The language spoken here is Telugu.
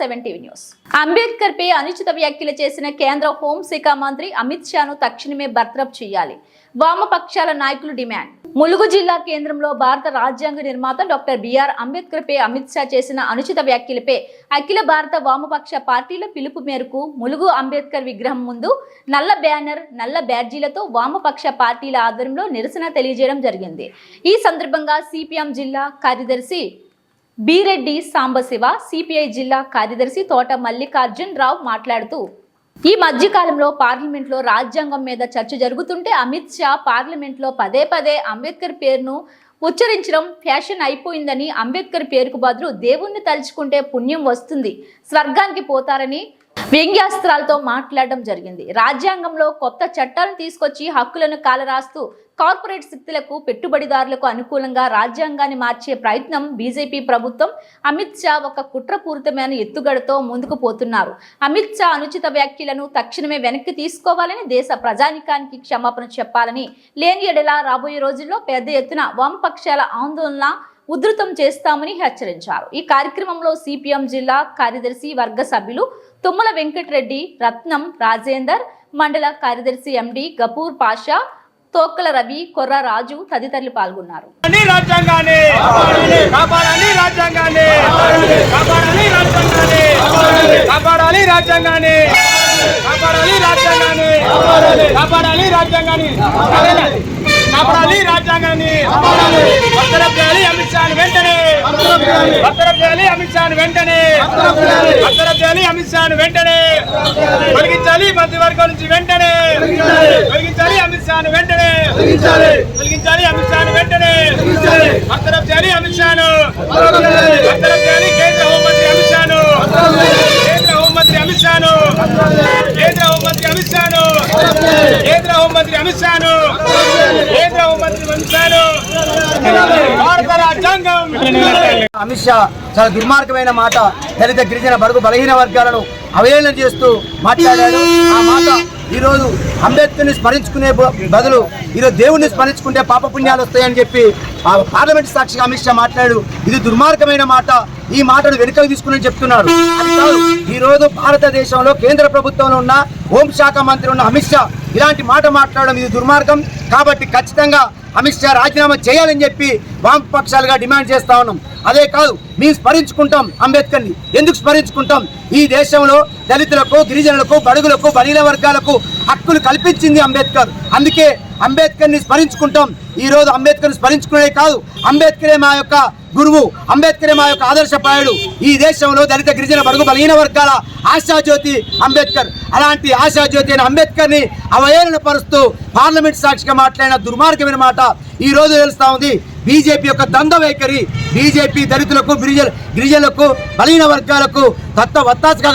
Seven TV news. అంబేద్కర్ పై అనుచిత వ్యాఖ్యలు చేసిన కేంద్ర హోంశాఖ మంత్రి అమిత్ షాను తక్షణమే బర్తరఫ్ చేయాలి. వామపక్షాల నాయకులు డిమాండ్. ములుగు జిల్లా కేంద్రంలో భారత రాజ్యాంగ నిర్మాత డాక్టర్ బిఆర్ అంబేద్కర్ పై అమిత్ షా చేసిన అనుచిత వ్యాఖ్యలపై అఖిల భారత వామపక్ష పార్టీల పిలుపు మేరకు ములుగు అంబేద్కర్ విగ్రహం ముందు నల్ల బ్యానర్ నల్ల బ్యాడ్జీలతో వామపక్ష పార్టీల ఆధ్వర్యంలో నిరసన తెలియజేయడం జరిగింది. ఈ సందర్భంగా సిపిఎం జిల్లా కార్యదర్శి బీరెడ్డి సాంబశివ సిపిఐ జిల్లా కార్యదర్శి తోట మల్లికార్జున్ రావు మాట్లాడుతూ ఈ మధ్యకాలంలో పార్లమెంట్లో రాజ్యాంగం మీద చర్చ జరుగుతుంటే అమిత్ షా పార్లమెంట్లో పదే పదే అంబేద్కర్ పేరును ఉచ్చరించడం ఫ్యాషన్ అయిపోయిందని అంబేద్కర్ పేరుకు బదులు దేవుణ్ణి తలుచుకుంటే పుణ్యం వస్తుంది స్వర్గానికి పోతారని వ్యంగ్యాస్త్రాలతో మాట్లాడడం జరిగింది. రాజ్యాంగంలో కొత్త చట్టాలను తీసుకొచ్చి హక్కులను కాలరాస్తూ కార్పొరేట్ శక్తులకు పెట్టుబడిదారులకు అనుకూలంగా రాజ్యాంగాన్ని మార్చే ప్రయత్నం బీజేపీ ప్రభుత్వం అమిత్ షా ఒక కుట్రపూరితమైన ఎత్తుగడతో ముందుకు పోతున్నారు. అమిత్ షా అనుచిత వ్యాఖ్యలను తక్షణమే వెనక్కి తీసుకోవాలని దేశ ప్రజానికానికి క్షమాపణ చెప్పాలని లేని ఎడల రాబోయే రోజుల్లో పెద్ద ఎత్తున వామపక్షాల ఆందోళన ఉధృతం చేస్తామని హెచ్చరించారు. ఈ కార్యక్రమంలో సిపిఎం జిల్లా కార్యదర్శి వర్గ సభ్యులు తుమ్మల వెంకటరెడ్డి రత్నం రాజేందర్ మండల కార్యదర్శి ఎండి గపూర్ పాషా తోక్కల రవి కొర్ర రాజు తదితరులు పాల్గొన్నారు. కాపాడాలి రాజ్యాంగాన్ని! భర్తరఫ్ చేయాలి అమిత్ షాని వెంటనే. భర్తరఫ్ చేయాలి అమిత్ షాని వెంటనే. భర్తరఫ్ చేయాలి అమిత్ షాని వెంటనే. తొలగించాలి మంత్రివర్గం నుంచి వెంటనే. తొలగించాలి. అమిత్ షాని వెంటనే. తొలగించాలి. అమిత్ షాను వెంటనే. బర్తరఫ్ చేయాలి అమిత్ షాను. బర్తరఫ్ చేయాలి కేంద్ర హోంమంత్రి అమిత్ షాను. కేంద్ర హోంమంత్రి అమిత్ షాను. కేంద్ర హోంమంత్రి అమిత్ షాను. కేంద్ర హోంమంత్రి అమిత్ షాను కేంద్ర హోంమంత్రి అమిత్ షాను భారత రాజ్యాంగం అమిత్ షా చాలా దుర్మార్గమైన మాట దళిత గిరిజన బడుగు బలహీన వర్గాలను అవహేళన చేస్తూ మాట్లాడాడు. ఆ మాట ఈరోజు అంబేద్కర్ని స్మరించుకునే బ- బదులు ఈరోజు దేవుణ్ణి స్మరించుకుంటే పాపపుణ్యాలు వస్తాయని చెప్పి ఆ పార్లమెంట్ సాక్షిగా అమిత్ షా మాట్లాడు. ఇది దుర్మార్గమైన మాట. ఈ మాటను వెనుకకు తీసుకుని చెప్తున్నాడు. అది కాదు. ఈ రోజు భారతదేశంలో కేంద్ర ప్రభుత్వంలో ఉన్న హోంశాఖ మంత్రి ఉన్న అమిత్ షా ఇలాంటి మాట మాట్లాడడం ఇది దుర్మార్గం. కాబట్టి ఖచ్చితంగా అమిత్ షా రాజీనామా చేయాలని చెప్పి వామపక్షాలుగా డిమాండ్ చేస్తా ఉన్నాం. అదే కాదు మేము స్మరించుకుంటాం అంబేద్కర్ని. ఎందుకు స్మరించుకుంటాం? ఈ దేశంలో దళితులకు గిరిజనులకు బడుగులకు బలీల వర్గాలకు హక్కులు కల్పించింది అంబేద్కర్. అందుకే అంబేద్కర్ని స్మరించుకుంటాం. ఈరోజు అంబేద్కర్ని స్మరించుకునే కాదు అంబేద్కరే మా యొక్క గురువు అంబేద్కరే మా యొక్క ఆదర్శపాయుడు ఈ దేశంలో దళిత గిరిజన బడుగు బలహీన వర్గాల ఆశాజ్యోతి అంబేద్కర్. అలాంటి ఆశాజ్యోతి అయిన అంబేద్కర్ని అవహేళన పరుస్తూ పార్లమెంట్ సాక్షిగా మాట్లాడిన దుర్మార్గమైన మాట ఈ రోజు తెలుస్తా ఉంది. బీజేపీ యొక్క దంద వైఖరి బీజేపీ దళితులకు గిరిజన గిరిజనులకు బలహీన వర్గాలకు తత్వ వత్తాసుగా